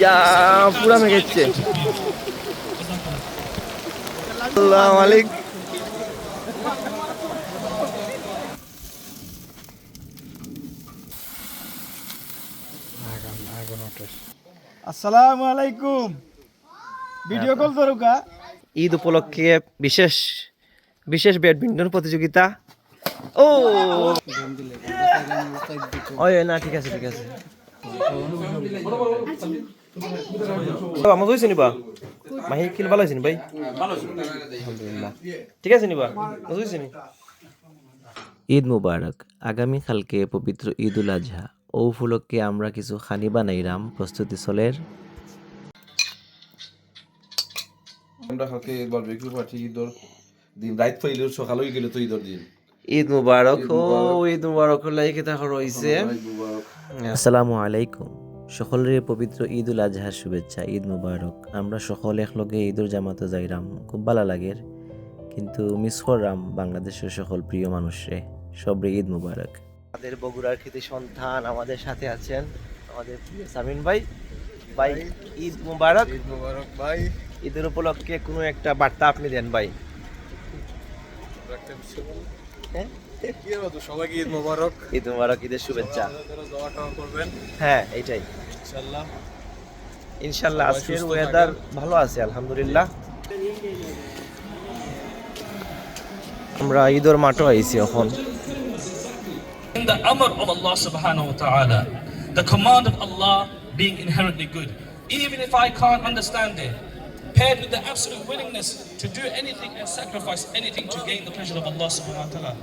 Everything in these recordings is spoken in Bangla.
ইয়া পুরা মেঘেচ্ছে আসসালামু আলাইকুম। আসসালামু আলাইকুম। ভিডিও কল করুকা ঈদ উপলক্ষে বিশেষ বিশেষ ব্যাডমিন্টন প্রতিযোগিতা। ও! ওই না ঠিক আছে ঠিক আছে। আমাকে হয়েছে নিবা? মাহি খেল ভালো হয়েছে ভাই আলহামদুলিল্লাহ। ঠিক আছে নিবা? বুঝেছি নি? ঈদ মুবারক আগামীকালকে পবিত্র ঈদ উল আজহা। ও উপলক্ষে আমরা কিছু খানি বানাইরাম প্রস্তুতি চলের আমরা কালকে বারবিকিউ পার্টি ঈদর দিন। রাত পাইলেও সকাল হয়ে গেলে তো ঈদর দিন। ঈদ মুবারক ও ঈদ মুবারক লাই কেতা রইছে। আসসালামু আলাইকুম। সকলের পবিত্র ঈদ উল আজহার শুভেচ্ছা ঈদ মুবারক। আমরা সকল একলগে ঈদুল জামাতে যাইরাম খুব ভালো লাগের কিন্তু মিস করলাম বাংলাদেশের সকল প্রিয় মানুষরে। সবরে ঈদ মুবারক। আমাদের বগুড়ার কৃতি সন্তান আমাদের সাথে আছেন আমাদের প্রিয় সামিন ভাই। ভাই ঈদ মুবারক। ঈদ মুবারক ভাই। ঈদের উপলক্ষে কোনো একটা বার্তা আপনি দেন ভাই। হ্যাঁ? সবাইকে ঈদ মুবারক। ঈদ মুবারক ঈদের শুভেচ্ছা। করবেন। হ্যাঁ এইটাই। ইনশাআল্লাহ। ইনশাল্লাহ সবাই আজকের ওয়েদার ভালো আছে আলহামদুলিল্লাহ। আমরা ঈদর মাঠও আইছি এখন। In the amr of Allah subhanahu wa ta'ala, the command of Allah being inherently good. Even if I can't understand it, paired with the absolute willingness to do anything and sacrifice anything to gain the pleasure of Allah subhanahu wa ta'ala.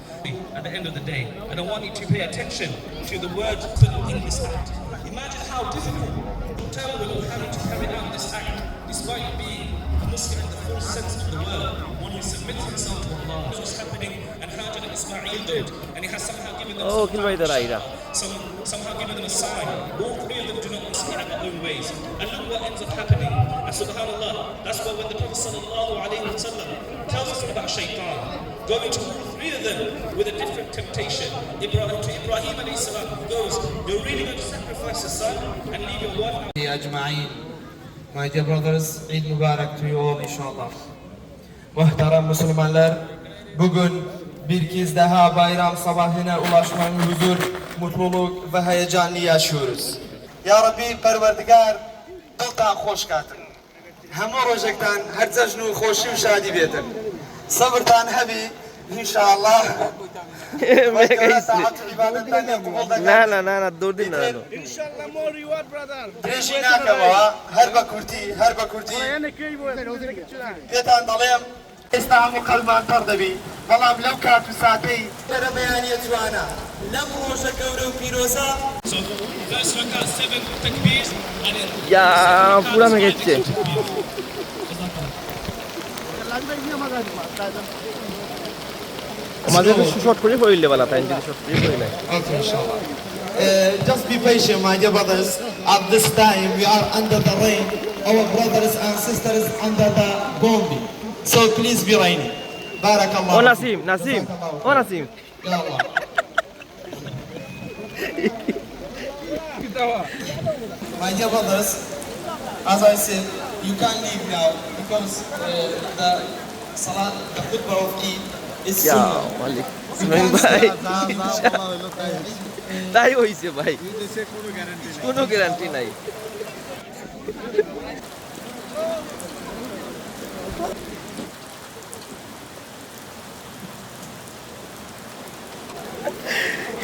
At the end of the day, and I want you to pay attention to the words in this act. Imagine how difficult it will have to carry out this act despite being a Muslim in the full sense of the word. When you submits himself to Allah, this was happening and how did Ismail did, and he has somehow given them. Oh, can write the either some, somehow given them a sign. All three of them do not understand in their own ways. And look what ends up happening. And subhanAllah, that's why when the Prophet tells us about shaitan, going to all three of them with a different temptation. Ibrahim, to Ibrahim and who goes, you're really going to sacrifice a son and leave your wife? My dear brothers, Eid Mubarak to you all, inshallah. Muhtaram Müslümanlar, bugün bir kez daha bayram sabahına ulaşmanın huzur, mutluluk ve heyecanını yaşıyoruz. Ya Rabbi perverdigar kıldan hoş katın. Hem oracaktan her zajnu hoşu ve şadi betin. Sabırdan hebi inşallah. Na na na na dur din na. İnşallah more reward brother. Krishna kaba her bakurti her bakurti. Yetan dalayım. İstanbul kalban tardabi. استعمو قلبان ترضبي والله لو كانت ساعتي ترى بيانية جوانا لم روشا كورو بيروسا So, first rakat, seven takbir, and then ইয়া পুরা মেঘেচ্ছে আমাদের শর্ট করে পড়লে বালা তাই যদি শর্ট করে পড়লে Okay, inshallah. Uh, just be patient, my dear brothers. At this time, we are under the rain. Our brothers and sisters under the bombing. So please be rainy. Barakallah. O Nasim Nasim O Nasim Ya Allah. My dear brothers, as I said, you can't leave now because uh, the salat, the khutbah of Eid is yeah sunnah. Malik You সুনাইন can't ভাই start now. তাই হইছে ভাই কোনো গ্যারান্টি নাই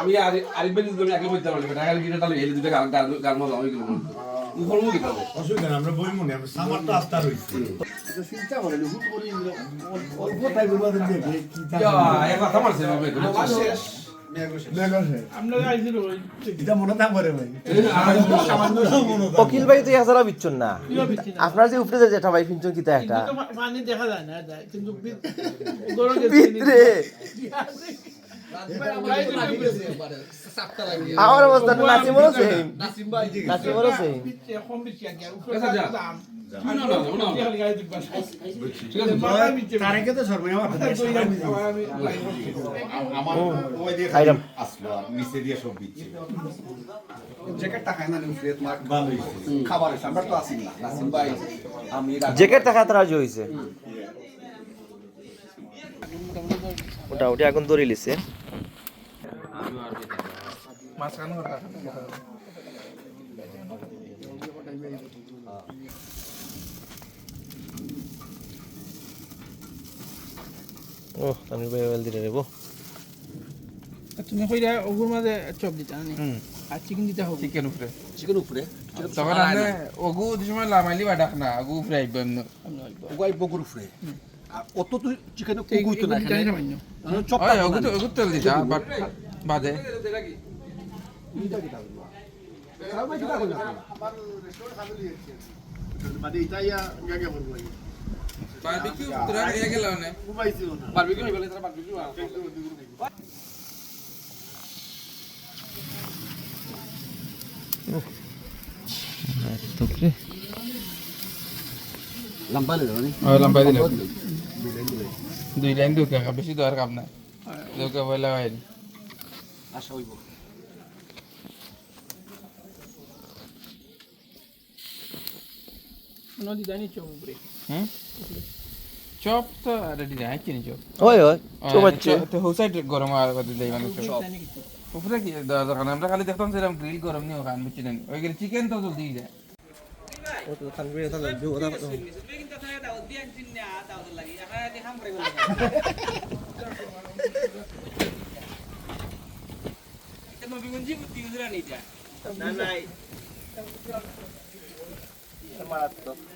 আমি আরিফ ভাই যদি আগে বলতে পারলাম টাকা গিয়ে তাহলে এই দুটো গান গান মজা আমি কি তাহলে? অসুবিধা আমরা বই মনে আমরা সামার তো আস্থা রয়েছে। অল্প টাইম বাদে দেখে কি সামান্য মনে অখিল ভাই তো বিচ্ছন না। আপনার যে উপরে যে জেঠা ভাই পিঞ্চন কিতা একটা? দেখা যায় না কিন্তু আমার অবস্থা নাসিমরও সেম নাসিমরও সেম তারেকে তো সর্বই আমার আসলো নিচে দিয়ে সব দিচ্ছে। জ্যাকেট টাকা তারা মোটামুটি এখন দড়ি লিছে ও আমি ভাই ওয়েল দিলে রেবো তুমি কইরা ওগুর মাঝে চপ দিতা না আর চিকেন দিতে হবে। চিকেন উপরে। চিকেন উপরে? তখন আমরা ওগু সময় লামাইলি বা ডাক না ওগু উপরে আইব এমনি ওগাই বগুর উপরে আর অত তো চিকেন কুকুই তো না। ওই ওগু তো ওগু তেল দিতা বাট বাদে। মানে ইতাইয়া গাগে বলব বারবিকিউ তোরা হয়ে গেল না বারবিকিউ হই তারা বারবিকিউ লম্বা লে ওই লম্বাই দিল দুই লাইন দুই কাকা বেশি দর কাম না লোকে বলে হয় আশা হইব নদী জানি চপ উপরে হুম চপ তো রেডি নাই চিনি চপ ওই ওই চোবাচ্ছে তো হোসাইড গরম আর বাদ দিলে মানে চপ উপরে কি দরকার আমরা খালি দেখতাম সেরকম গ্রিল গরম নিয়ে খান বুঝছি না ওই চিকেন তো জলদি যায় উল্টান জানি লাগবো নি এক সাইডে হইছে না সময় লাগে একটা বাজে গেল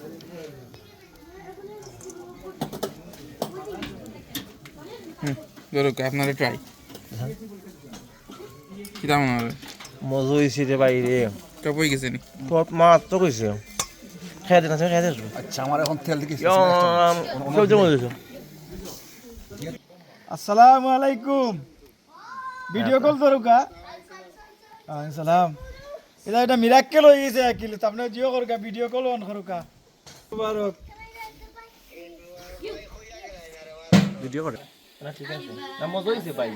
গরু আপনারা ট্রাই কিতা মনে হবে মজা হয়েছে রে বাইরে টপ হয়ে গেছে নি? তোর মাত্র কইছে। খেয়ে দিন আছে খেয়ে দিন। আচ্ছা আমার এখন তেল দিকে কেউ যেমন দিয়েছ। আসসালামু আলাইকুম। ভিডিও কল করুকা সালাম। এটা এটা মিরাক্কেল হয়ে গেছে আকিল। আপনি জিও করুকা ভিডিও কল অন করুকা মুবারক। ভিডিও করে। না ঠিক আছে। না মজা হয়েছে ভাই।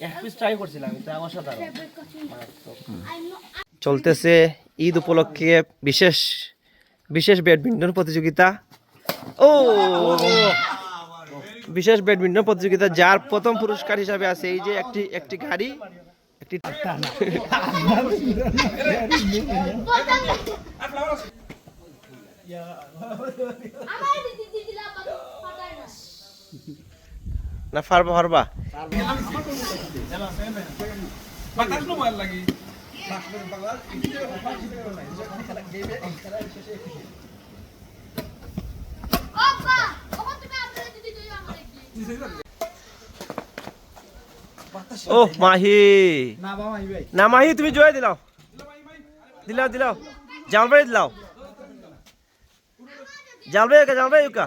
এক পিস ট্রাই করছিলাম এটা আমার সাথে চলতেছে ঈদ উপলক্ষে বিশেষ বিশেষ ব্যাডমিন্টন প্রতিযোগিতা। ও! বিশেষ ব্যাডমিন্টন প্রতিযোগিতা যার প্রথম পুরস্কার হিসাবে আছে এই যে একটি একটি গাড়ি একটি না ফারবা ফারবা ও, মাহি। না, মাহি, তুমি জয় দিলাও। দিলাও দিলাও। জালবাই দিলাও। জালবাই কা জালবাই কা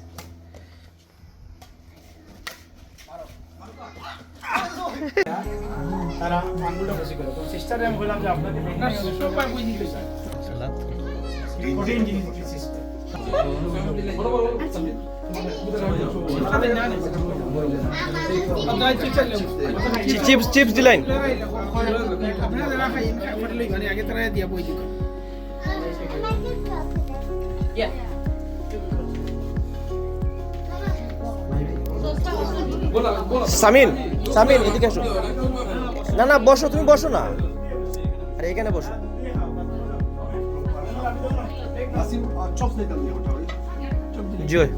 তারা আঙ্গুলটা বেশি করে তো সিস্টারে আমি বললাম যে আপনাকে না সবাই বুঝি গেছে কঠিন জিনিস সিস্টার চিপস চিপস দিলেন আগে তারা দিয়া বই দিত সামিন সামিন এদিকে আসো। না না, বসো, তুমি বসো না। আরে, এখানে বসো। জয়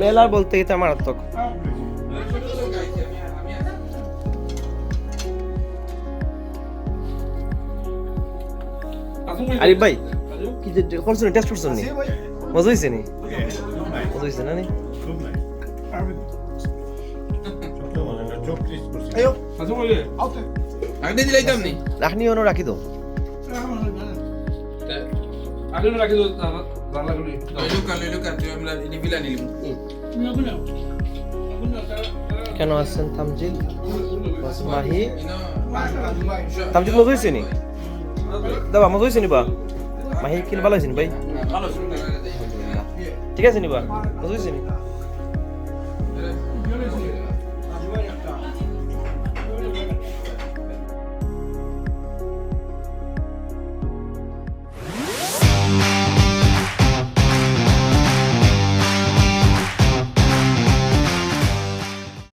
মেলা বলতে এটা মারাত্মক আরিফ ভাই কি যে করছেন টেস্ট করছেন নি মজা হয়েছে নি? মজা হয়েছে না নি? রাখনি রাখি রাখি আমরা নিবিলা নিলিম কেন আসছেন তামজিল? মাহি। তামজিল মজা হয়েছে নি? দাবা মজা হয়েছে নিবা। মাহি কিল ভালো হয়েছে ভাই ঠিক আছে নিবা মজা হয়েছে